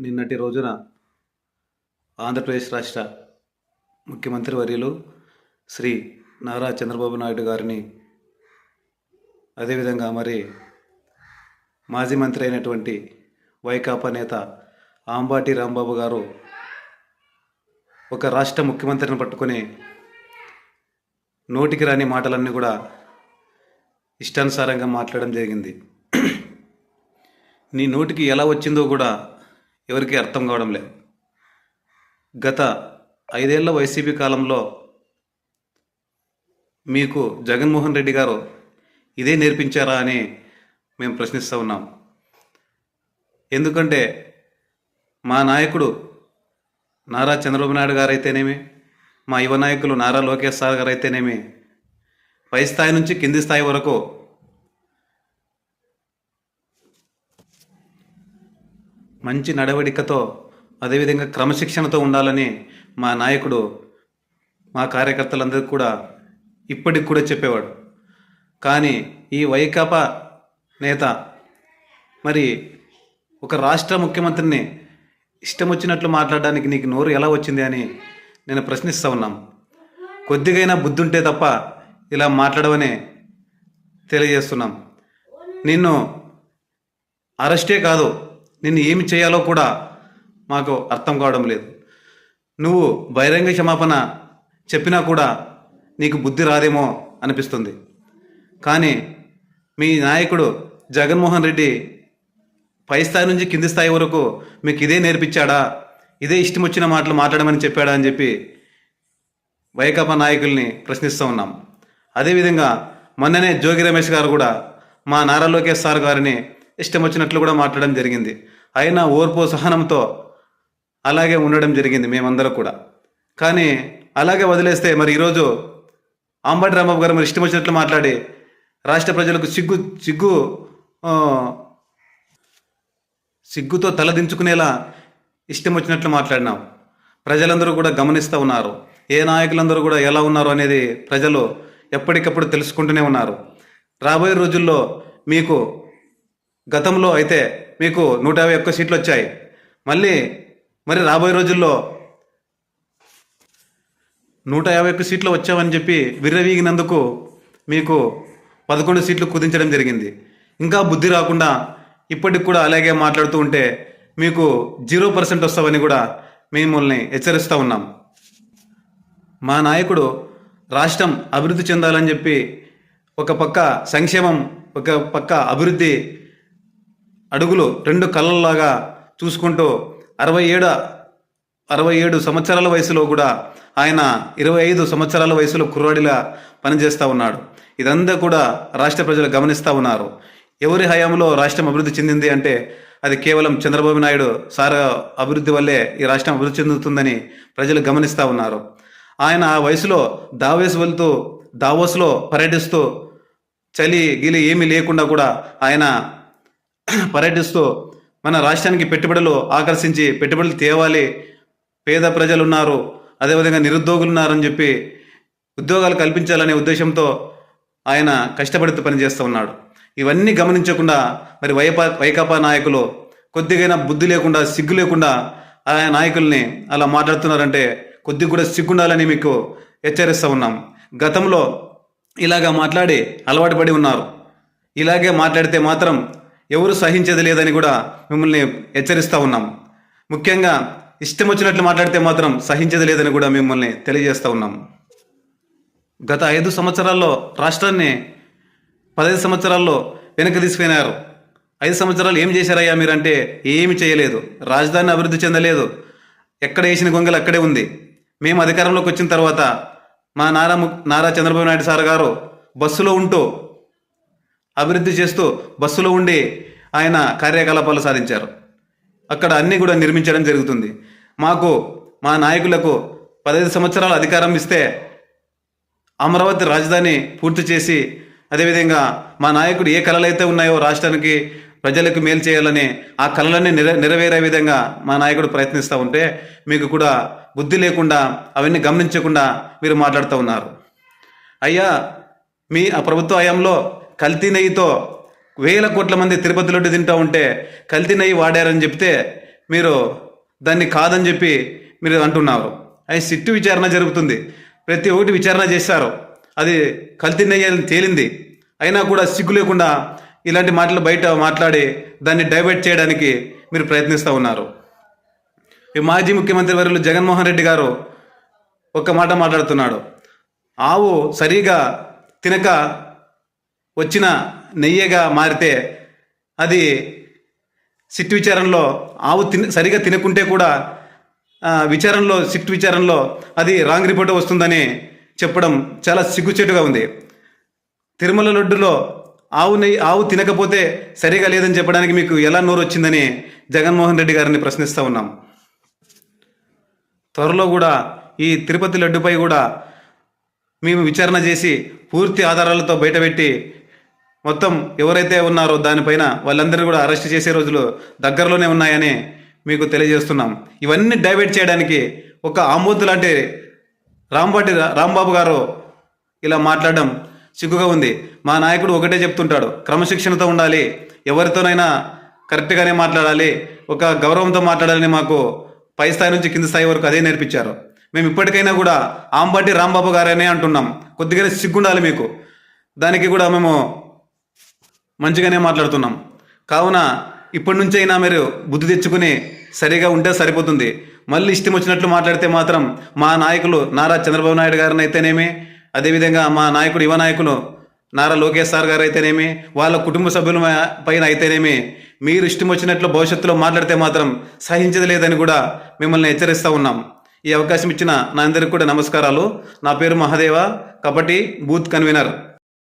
నిన్నటి రోజున ఆంధ్రప్రదేశ్ రాష్ట్ర ముఖ్యమంత్రి వర్యులు శ్రీ నారా చంద్రబాబు నాయుడు గారిని అదేవిధంగా మరి మాజీ మంత్రి అయినటువంటి వైకాపా నేత ఆంబాటి రాంబాబు గారు ఒక రాష్ట్ర ముఖ్యమంత్రిని పట్టుకొని నోటికి రాని మాటలన్నీ కూడా ఇష్టానుసారంగా మాట్లాడడం జరిగింది. నీ నోటికి ఎలా వచ్చిందో కూడా ఎవరికీ అర్థం కావడం లేదు. గత ఐదేళ్ళ వైసీపీ కాలంలో మీకు జగన్మోహన్ రెడ్డి గారు ఇదే నేర్పించారా అని మేము ప్రశ్నిస్తూ ఉన్నాం. ఎందుకంటే మా నాయకుడు నారా చంద్రబాబు నాయుడు గారు అయితేనేమి మా యువ నాయకులు నారా లోకేష్ సార్ గారు అయితేనేమి పై స్థాయి నుంచి కింది స్థాయి వరకు మంచి నడవడికతో అదేవిధంగా క్రమశిక్షణతో ఉండాలని మా నాయకుడు మా కార్యకర్తలందరికీ కూడా ఇప్పటికి కూడా చెప్పేవాడు. కానీ ఈ వైకాపా నేత మరి ఒక రాష్ట్ర ముఖ్యమంత్రిని ఇష్టం వచ్చినట్లు మాట్లాడడానికి నీకు నోరు ఎలా వచ్చింది అని నేను ప్రశ్నిస్తూ ఉన్నాం. కొద్దిగైనా బుద్ధుంటే తప్ప ఇలా మాట్లాడవని తెలియజేస్తున్నాం. నిన్ను అరెస్టే కాదు నేను ఏమి చేయాలో కూడా మాకు అర్థం కావడం లేదు. నువ్వు బహిరంగ క్షమాపణ చెప్పినా కూడా నీకు బుద్ధి రాదేమో అనిపిస్తుంది. కానీ మీ నాయకుడు జగన్మోహన్ రెడ్డి పై స్థాయి నుంచి కింది స్థాయి వరకు మీకు ఇదే నేర్పించాడా? ఇదే ఇష్టం వచ్చిన మాటలు మాట్లాడమని చెప్పాడా అని చెప్పి వైకాపా నాయకుల్ని ప్రశ్నిస్తూ ఉన్నాం. అదేవిధంగా మొన్ననే జోగి రమేష్ గారు కూడా మా నారా లోకేష్ సార్ గారిని ఇష్టం వచ్చినట్లు కూడా మాట్లాడడం జరిగింది. అయినా ఓర్పు సహనంతో అలాగే ఉండడం జరిగింది మేమందరం కూడా. కానీ అలాగే వదిలేస్తే మరి ఈరోజు అంబటి రాంబాబు గారు మరి ఇష్టం వచ్చినట్లు మాట్లాడి రాష్ట్ర ప్రజలకు సిగ్గు సిగ్గు సిగ్గుతో తలదించుకునేలా ఇష్టం వచ్చినట్లు మాట్లాడినాం. ప్రజలందరూ కూడా గమనిస్తూ ఉన్నారు. ఏ నాయకులందరూ కూడా ఎలా ఉన్నారు అనేది ప్రజలు ఎప్పటికప్పుడు తెలుసుకుంటూనే ఉన్నారు. రాబోయే రోజుల్లో మీకు గతంలో అయితే మీకు నూట యాభై ఒక్క సీట్లు వచ్చాయి. మళ్ళీ మరి రాబోయే రోజుల్లో నూట యాభై ఒక్క సీట్లు వచ్చావని చెప్పి విర్రవీగినందుకు మీకు పదకొండు సీట్లు కుదించడం జరిగింది. ఇంకా బుద్ధి రాకుండా ఇప్పటికి కూడా అలాగే మాట్లాడుతూ ఉంటే మీకు జీరో పర్సెంట్ వస్తామని కూడా మిమ్మల్ని హెచ్చరిస్తూ ఉన్నాం. మా నాయకుడు రాష్ట్రం అభివృద్ధి చెందాలని చెప్పి ఒక పక్క సంక్షేమం ఒక పక్క అభివృద్ధి అడుగులు రెండు కళ్ళల్లాగా చూసుకుంటూ అరవై ఏడు అరవై ఏడు సంవత్సరాల వయసులో కూడా ఆయన ఇరవై ఐదు సంవత్సరాల వయసులో కుర్రాడిలా పనిచేస్తూ ఉన్నాడు. ఇదంతా కూడా రాష్ట్ర ప్రజలు గమనిస్తూ ఉన్నారు. ఎవరి హయాంలో రాష్ట్రం అభివృద్ధి చెందింది అంటే అది కేవలం చంద్రబాబు నాయుడు సార్ అభివృద్ధి వల్లే ఈ రాష్ట్రం అభివృద్ధి చెందుతుందని ప్రజలు గమనిస్తూ ఉన్నారు. ఆయన ఆ వయసులో దావేసి వెళ్తూ దావోస్లో పర్యటిస్తూ చలి గిలి ఏమీ లేకుండా కూడా ఆయన పర్యటిస్తూ మన రాష్ట్రానికి పెట్టుబడులు ఆకర్షించి పెట్టుబడులు తేవాలి. పేద ప్రజలు ఉన్నారు అదేవిధంగా నిరుద్యోగులు ఉన్నారని చెప్పి ఉద్యోగాలు కల్పించాలనే ఉద్దేశంతో ఆయన కష్టపడుతూ పనిచేస్తూ ఉన్నాడు. ఇవన్నీ గమనించకుండా మరి వైపా వైకాపా నాయకులు కొద్దిగైనా బుద్ధి లేకుండా సిగ్గు లేకుండా ఆ నాయకుల్ని అలా మాట్లాడుతున్నారంటే కొద్దిగా కూడా సిగ్గుండాలని మీకు హెచ్చరిస్తూ ఉన్నాం. గతంలో ఇలాగా మాట్లాడి అలవాటు పడి ఉన్నారు. ఇలాగే మాట్లాడితే మాత్రం ఎవరు సహించేది లేదని కూడా మిమ్మల్ని హెచ్చరిస్తూ ఉన్నాం. ముఖ్యంగా ఇష్టం వచ్చినట్లు మాట్లాడితే మాత్రం సహించేది లేదని కూడా మిమ్మల్ని తెలియజేస్తూ ఉన్నాం. గత ఐదు సంవత్సరాల్లో రాష్ట్రాన్ని పదహైదు సంవత్సరాల్లో వెనక్కి తీసుకుపోయినారు ఐదు సంవత్సరాలు ఏం చేశారయ్యా మీరంటే ఏమి చేయలేదు. రాజధాని అభివృద్ధి చెందలేదు. ఎక్కడ వేసిన గొంగలు అక్కడే ఉంది. మేము అధికారంలోకి వచ్చిన తర్వాత మా నారా నారా చంద్రబాబు నాయుడు సార్ గారు బస్సులో ఉంటూ అభివృద్ధి చేస్తూ బస్సులో ఉండి ఆయన కార్యకలాపాలు సాధించారు. అక్కడ అన్నీ కూడా నిర్మించడం జరుగుతుంది. మాకు మా నాయకులకు పదహైదు సంవత్సరాలు అధికారం ఇస్తే అమరావతి రాజధాని పూర్తి చేసి అదేవిధంగా మా నాయకుడు ఏ కళలు అయితే ఉన్నాయో రాష్ట్రానికి ప్రజలకు మేలు చేయాలని ఆ కళలన్నీ నెర నెరవేరే విధంగా మా నాయకుడు ప్రయత్నిస్తూ ఉంటే మీకు కూడా బుద్ధి లేకుండా అవన్నీ గమనించకుండా మీరు మాట్లాడుతూ ఉన్నారు. అయ్యా మీ ఆ ప్రభుత్వ హయాంలో కల్తీ నెయ్యితో వేల కోట్ల మంది తిరుపతి లడ్డు తింటూ ఉంటే కల్తీ నెయ్యి వాడారని చెప్తే మీరు దాన్ని కాదని చెప్పి మీరు అంటున్నారు. అది సిట్టు విచారణ జరుగుతుంది. ప్రతి ఒక్కటి విచారణ చేశారు. అది కల్తీ నెయ్యాలని తేలింది. అయినా కూడా సిగ్గు లేకుండా ఇలాంటి మాటలు బయట మాట్లాడి దాన్ని డైవర్ట్ చేయడానికి మీరు ప్రయత్నిస్తూ ఉన్నారు. ఈ మాజీ ముఖ్యమంత్రి వర్యులు జగన్మోహన్ రెడ్డి గారు ఒక మాట మాట్లాడుతున్నాడు. ఆవు సరిగా తినక వచ్చిన నెయ్యిగా మారితే అది సిట్ విచారణలో ఆవు తిన సరిగా తినకుంటే కూడా విచారణలో సిట్ విచారణలో అది రాంగ్ రిపోర్ట్ వస్తుందని చెప్పడం చాలా సిగ్గుచేటుగా ఉంది. తిరుమల లడ్డులో ఆవు నెయ్యి ఆవు తినకపోతే సరిగా లేదని చెప్పడానికి మీకు ఎలా నోరు వచ్చిందని జగన్మోహన్ రెడ్డి గారిని ప్రశ్నిస్తూ ఉన్నాం. త్వరలో కూడా ఈ తిరుపతి లడ్డుపై కూడా మేము విచారణ చేసి పూర్తి ఆధారాలతో బయటపెట్టి మొత్తం ఎవరైతే ఉన్నారో దానిపైన వాళ్ళందరినీ కూడా అరెస్ట్ చేసే రోజులు దగ్గరలోనే ఉన్నాయని మీకు తెలియజేస్తున్నాం. ఇవన్నీ డైవర్ట్ చేయడానికి ఒక ఆమోద్ లాంటి రాంబాటి రాంబాబు గారు ఇలా మాట్లాడడం సిగ్గుగా ఉంది. మా నాయకుడు ఒకటే చెప్తుంటాడు క్రమశిక్షణతో ఉండాలి ఎవరితోనైనా కరెక్ట్గానే మాట్లాడాలి ఒక గౌరవంతో మాట్లాడాలని మాకు పై స్థాయి నుంచి కింది స్థాయి వరకు అదే నేర్పించారు. మేము ఇప్పటికైనా కూడా ఆంబాటి రాంబాబు గారనే అంటున్నాం. కొద్దిగానే సిగ్గుండాలి మీకు. దానికి కూడా మేము మంచిగానే మాట్లాడుతున్నాం. కావున ఇప్పటి నుంచైనా మీరు బుద్ధి తెచ్చుకుని సరిగా ఉంటే సరిపోతుంది. మళ్ళీ ఇష్టం వచ్చినట్లు మాట్లాడితే మాత్రం మా నాయకులు నారా చంద్రబాబు నాయుడు గారిని అయితేనేమి అదేవిధంగా మా నాయకుడు యువ నాయకులు నారా లోకేష్ సార్ గారు అయితేనేమి వాళ్ళ కుటుంబ సభ్యుల పైన అయితేనేమి మీరు ఇష్టం వచ్చినట్లు భవిష్యత్తులో మాట్లాడితే మాత్రం సహించదు లేదని కూడా మిమ్మల్ని హెచ్చరిస్తూ ఉన్నాం. ఈ అవకాశం ఇచ్చిన నా అందరికి కూడా నమస్కారాలు. నా పేరు మహాదేవ కబడ్డీ బూత్ కన్వీనర్.